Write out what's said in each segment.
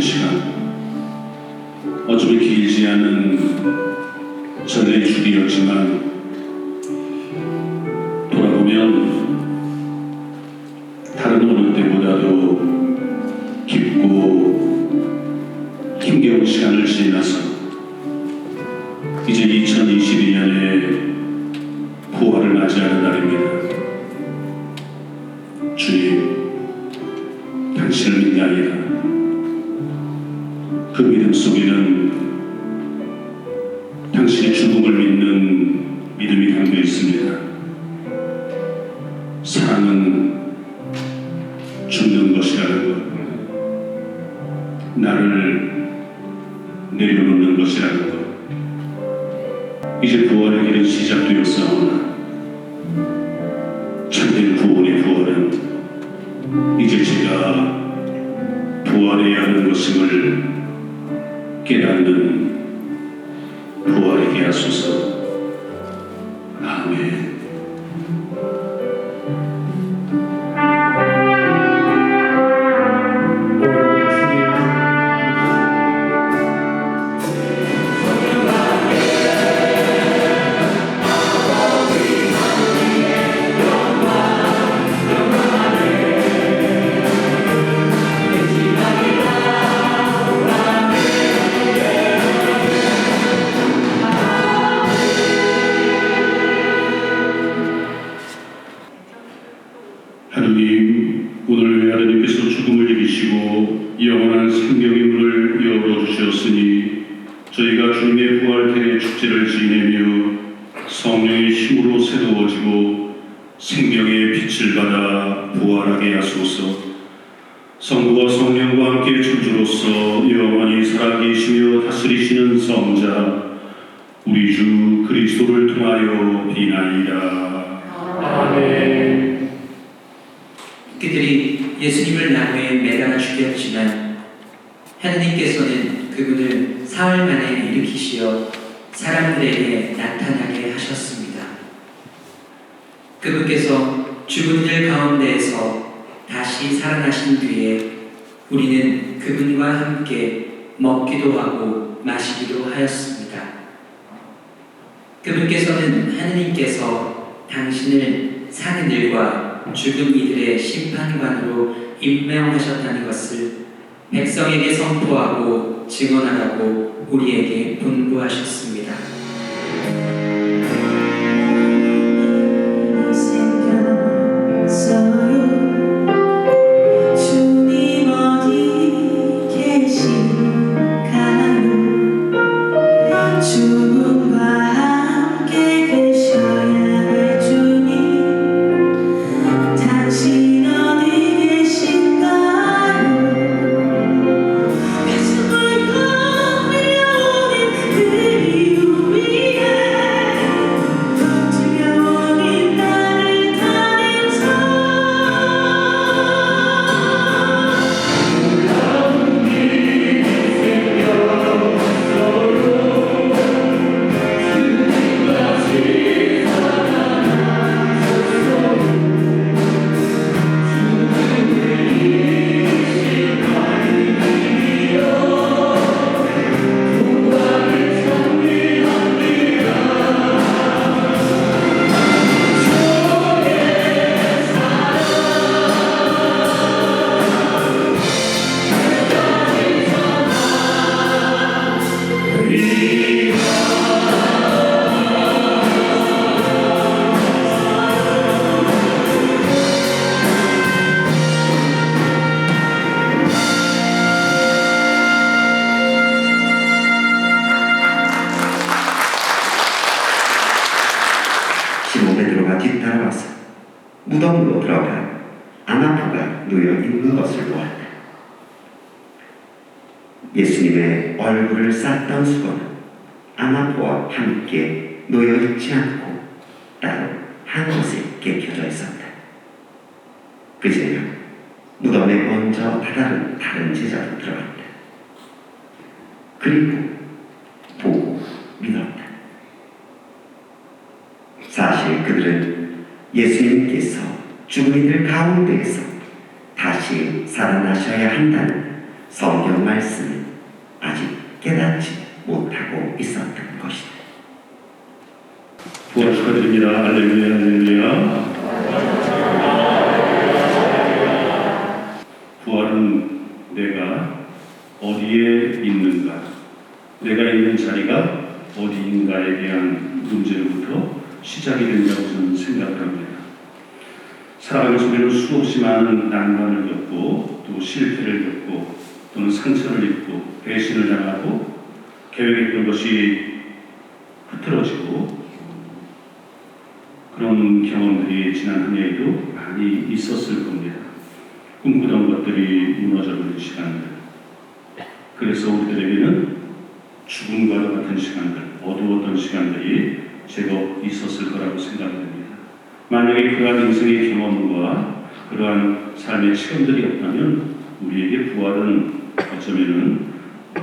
반복되는 시간. 어쩌면 길지 않은 전의 주기였지만 돌아보면 다른 어느 때보다도 깊고 힘겨운 시간을 이제 그 믿음 속에는 당신의 죽음을 믿는 믿음이 담겨 있습니다. 사랑은 깨닫는 부활에게 하소서. 아멘. 우리 주 그리스도를 통하여 비나이다. 아멘. 그들이 예수님을 나무에 매달아 죽였지만 하나님께서는 그분을 사흘 만에 일으키시어 사람들에게 나타나게 하셨습니다. 그분께서 죽은 이들 가운데에서 다시 살아나신 뒤에 우리는 그분과 함께 먹기도 하고 마시기도 하였습니다. 그분께서는 하느님께서 당신을 사는 일과 죽은 이들의 심판관으로 임명하셨다는 것을 백성에게 선포하고 증언하라고 우리에게 분부하셨습니다. 얼굴을 쌌던 수건은 아나토와 함께 놓여 있지 않고 따로 한 곳에 깨켜져 있었다. 그제야 무덤에 먼저 다른 다른 제자도 들어갔다. 그리고 보고 믿었다. 사실 그들은 예수님께서 죽은 이들 가운데에서 다시 살아나셔야 한다는 성경 말씀을 깨닫지 못하고 있었던 것이다. 부활 축하드립니다. 할렐루야, 할렐루야. 부활은 내가 어디에 있는가, 내가 있는 자리가 어디인가에 대한 문제로부터 시작이 된다고 저는 생각합니다. 살아가는 속에는 수없이 많은 난관을 겪고 또 실패를 겪고 또는 상처를 입고 배신을 당하고 계획했던 것이 흐트러지고 그런 경험들이 지난 한 해에도 많이 있었을 겁니다. 꿈꾸던 것들이 무너져버린 시간들. 그래서 우리들에게는 죽음과 같은 시간들, 어두웠던 시간들이 제법 있었을 거라고 생각됩니다. 만약에 그러한 인생의 경험과 그러한 삶의 체험들이 없다면 우리에게 부활은 어쩌면은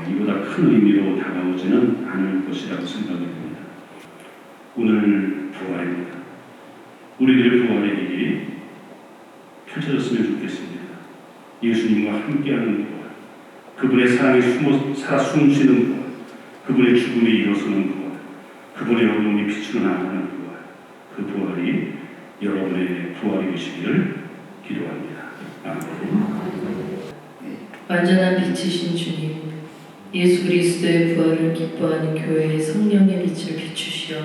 이보다 큰 의미로 다가오지는 않을 것이라고 생각이 됩니다. 오늘 부활입니다. 우리들의 부활의 일이 펼쳐졌으면 좋겠습니다. 예수님과 함께하는 부활, 그분의 사랑이 숨어, 살아 숨쉬는 부활, 그분의 죽음이 일어서는 부활, 그분의 어둠이 빛으로 나아가는 부활, 그 부활이 여러분의 부활이 되시기를 기도합니다. 아멘. 완전한 빛이신 주님, 예수 그리스도의 부활을 기뻐하는 교회의 성령의 빛을 비추시어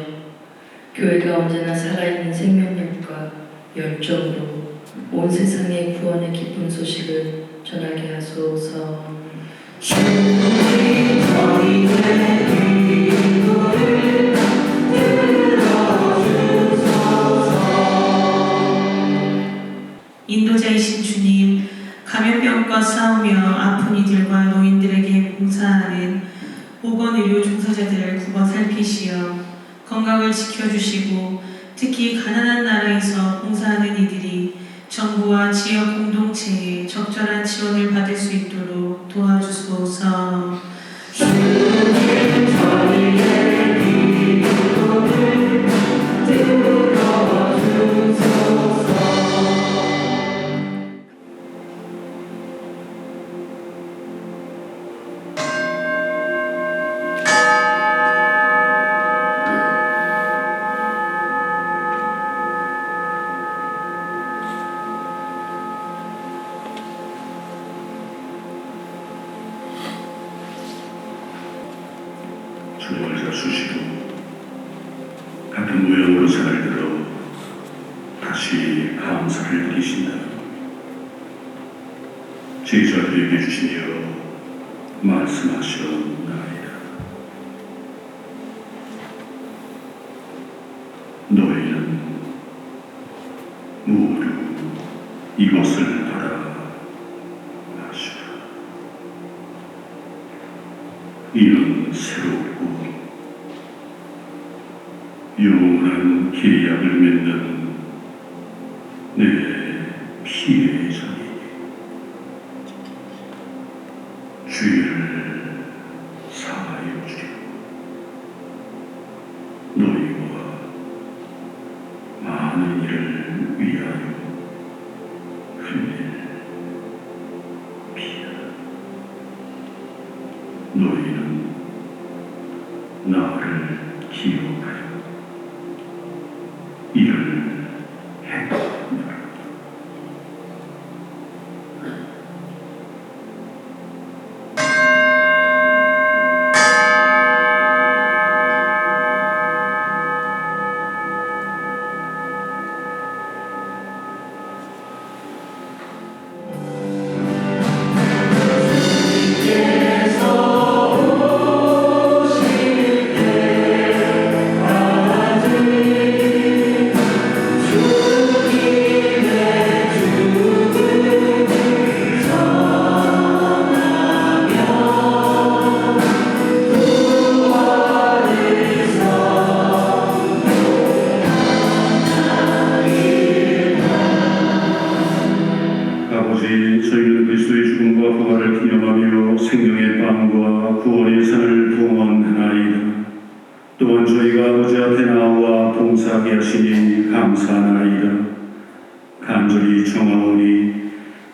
교회가 언제나 살아있는 생명력과 열정으로 온 세상에 구원의 기쁜 소식을 전하게 하소서. 인도자이 같은 모양으로 잘 들어 다시 감사를 드리신다. 제자들에게 주시며 말씀하셨나이다. 너희는 모두 이것을 받아 마시라. 이는 새롭고 영원한 계약을 맺는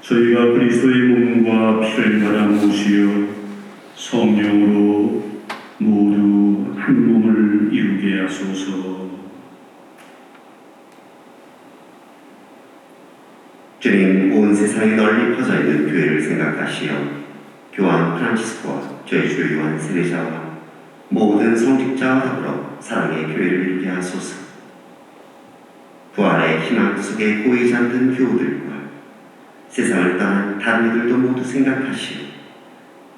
저희가 그리스도의 몸과 피를 받아 모시어 성령으로 모두 한 몸을 이루게 하소서. 주님 온 세상에 널리 퍼져 있는 교회를 생각하시어 교황 프란치스코와 저희 주 요한 세례자와 모든 성직자와 더불어 사랑의 교회를 이루게 하소서. 부활의 희망 속에 고이 잠든 교우들과 세상을 떠난 다른 이들도 모두 생각하시어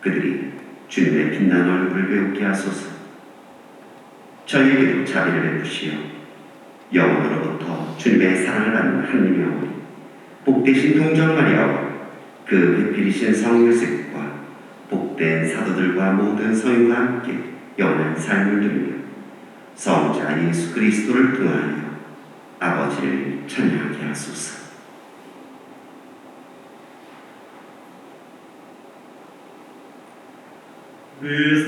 그들이 주님의 빛나는 얼굴을 배우게 하소서. 저희에게도 자비를 베푸시어 영원으로부터 주님의 사랑을 받는 하나님의 어머니 복되신 동정 마리아와 그 배필이신 성 요셉과 복된 사도들과 모든 성인과 함께 영원한 삶을 누리며 성자 예수 그리스도를 통하여 아버지를 찬양하게 하소서. 그리스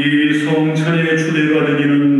이 초대받은 이는 복되다